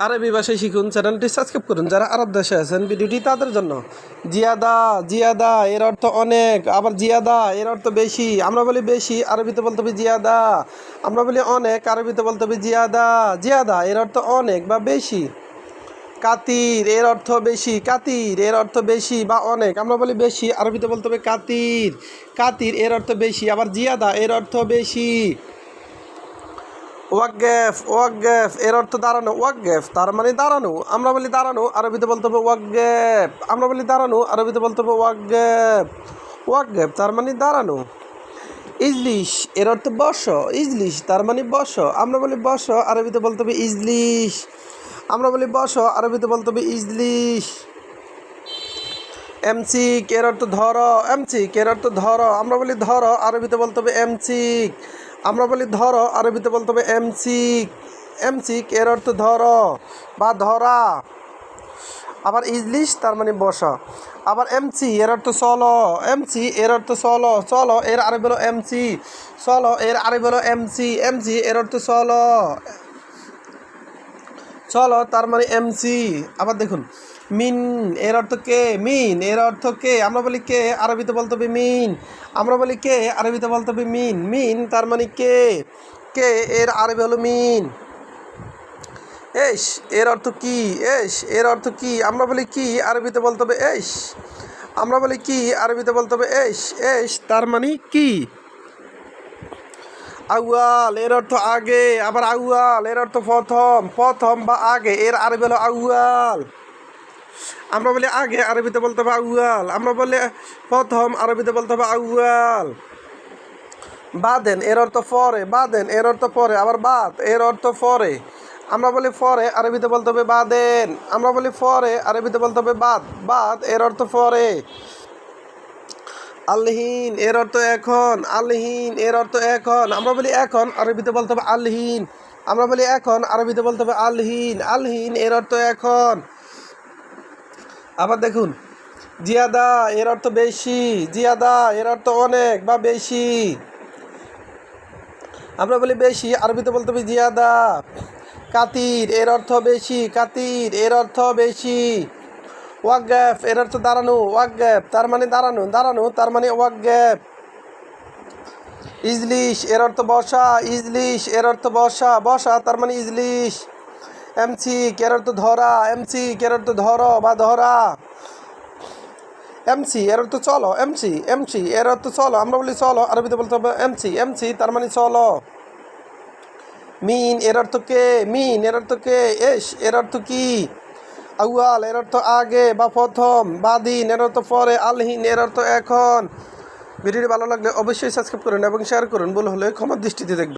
আরবি ভাষায় শিখুন চ্যানেলটি সাবস্ক্রাইব করুন। যারা আরব দেশে আছেন, ভিডিওটি তাদের জন্য। জিয়াদা জিয়াদা, এর অর্থ অনেক। আবার জিয়াদা, এর অর্থ বেশি। আমরা বলি বেশি, আরবিতে বলতে হবে জিয়াদা। আমরা বলি অনেক, আরবিতে বলতে হবে জিয়াদা। জিয়াদা, এর অর্থ অনেক বা বেশি। কাতির, এর অর্থ বেশি। কাতির, এর অর্থ বেশি বা অনেক। আমরা বলি বেশি, আরবিতে বলতে হবে কাতির। কাতির, এর অর্থ বেশি। আবার জিয়াদা, এর অর্থ বেশি। ওয়াকগেফ ওয়াকগেফ, এর অর্থ দাঁড়ানো, ওয়াকগেফ, তার মানে দাঁড়ানো। আমরা বলি দাঁড়ানো, আরবিতে বলতে হবে ওয়াকগেফ। আমরা বলি দাঁড়ানো, আরবিতে বলতে হবে ওয়াকগেফ। ওয়াকগেফ, তার মানে দাঁড়ানো। ইজলিশ, এর অর্থ বস, ইজলিশ, তার মানে বস। আমরা বলি বস, আরবিতে বলতে হবে ইজলিশ। আমরা বলি বস, আরবিতে বলতে হবে ইজলিশ। এমসিক, এর অর্থ ধর, এমসিক, এর অর্থ ধর। আমরা বলি ধর, আরবিতে বলতে হবে এমসিক। আমরা বলি ধর, আরবিতে বলতে হবে এমসিক এমসিক এর অর্থ ধর বা ধরা। আবার ইজলিশ, তার মানে বসা। আবার এমসি এর অর্থ চলো এমসি এর অর্থ চলো চলো এর আরবি হলো এমসি চলো এর আরবি হলো এমসি এমসি এর অর্থ চলো চলো তার মানে এমসি আবার দেখুন মিন, এর অর্থ কে? মিন, এর অর্থ কে? আমরা বলি কে? আরবিতে বলতে হবে মিন। আমরা বলি কে? আরবিতে বলতে হবে মিন। মিন তার মানে কে? কে? এর আরবি হলো মিন। এস, এর অর্থ কি? এস, এর অর্থ কি? আমরা বলি কি? আরবিতে বলতে হবে এস। আমরা বলি কি? আরবিতে বলতে হবে এস। এস তার মানে কি? আউয়াল, এর অর্থ আগে, আবার আউয়াল, এর অর্থ প্রথম প্রথম বা আগে। এর আরবি হলো আউয়াল। আমরা বলি আগে আরবিতে বলতে হবে আউয়াল। আমরা বলি প্রথম আরবিতে বলতে হবে আউয়াল। বাদেন, এর অর্থ পরে বাদেন, এর অর্থ পরে আবার বাদ, এর অর্থ পরে আমরা বলি পরে আরবিতে বলতে হবে বাদেন। আমরা বলি পরে আরবিতে বলতে হবে বাদ। বাদ, এর অর্থ পরে আলহীন, এর অর্থ এখন। আলহীন, এর অর্থ এখন। আমরা বলি এখন, আরবিতে বলতে হবে আলহীন। আমরা বলি এখন, আরবিতে বলতে হবে আলহীন। আলহীন, এর অর্থ এখন। আবার দেখুন, জিয়াদা, এর অর্থ বেশি, জিয়াদা, এর অর্থ অনেক বা বেশি। আমরা বলি বেশি, আরবিতে বলতে হবে জিয়াদা। কাতির, এর অর্থ বেশি, কাতির, এর অর্থ বেশি। ওয়াকগ্যাপ এর অর্থ দাঁড়ানো ওয়াকগ্যাপ তার মানে দাঁড়ানো দাঁড়ানো, তার মানে ওয়াকগ্যাপ ইজলিশ, এর অর্থ বসা, ইজলিশ, এর অর্থ বসা বসা, তার মানে ইজলিশ। এমসি এর অর্থ ধরা, এমসি এর অর্থ ধর বা ধরা। এমসি এর অর্থ চলো, এমসি এমসি এর অর্থ চলো, আমরা বলি চলো, আরবিতে বলতে হবে এমসি এমসি, তার মানে চলো। মিন এর অর্থ কে? মিন এর অর্থ কে? এস এর অর্থ কি? আউয়াল এর অর্থ আগে বা প্রথম, বাদিন এর অর্থ পরে, আলহীন এর অর্থ এখন। ভিডিওটি ভালো লাগলে অবশ্যই সাবস্ক্রাইব করুন এবং শেয়ার করুন, ভুল হলে ক্ষমার দৃষ্টিতে দেখবেন।